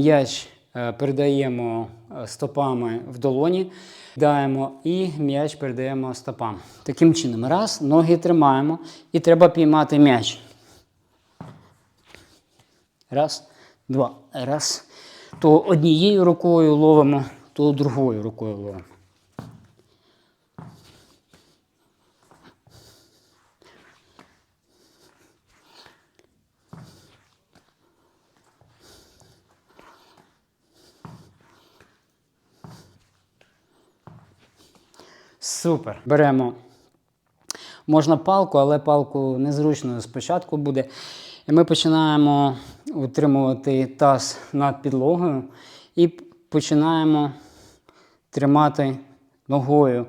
М'яч е, передаємо е, стопами в долоні, даємо і м'яч передаємо стопам. Таким чином, раз, ноги тримаємо і треба піймати м'яч. Раз, два, раз. То однією рукою ловимо, то другою рукою ловимо. Супер. Беремо. Можна палку, але палку незручно спочатку буде. І ми починаємо утримувати таз над підлогою і починаємо тримати ногою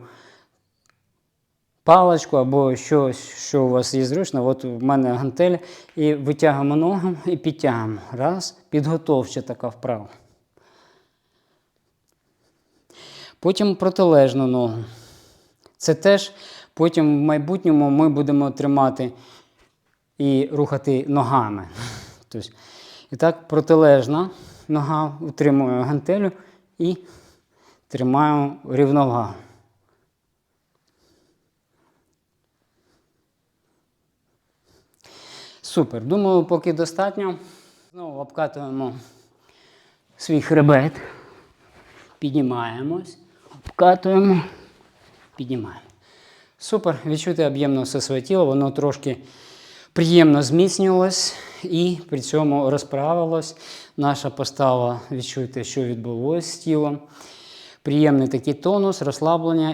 паличку або щось, що у вас є зручно. От у мене гантель. І витягуємо ногу і підтягуємо. Раз, підготовча така вправа. Потім протилежну ногу. Це теж потім в майбутньому ми будемо тримати і рухати ногами. Тобто, і так, протилежна нога утримує гантелю і тримаю рівновагу. Супер. Думаю, поки достатньо. Знову обкатуємо свій хребет. Піднімаємось, обкатуємо, піднімаємо. Супер. Відчути об'ємно все своє тіло, воно трошки приємно зміцнювалось і при цьому розправилось. Наша постава, відчуйте, що відбулося з тілом. Приємний такий тонус, розслаблення.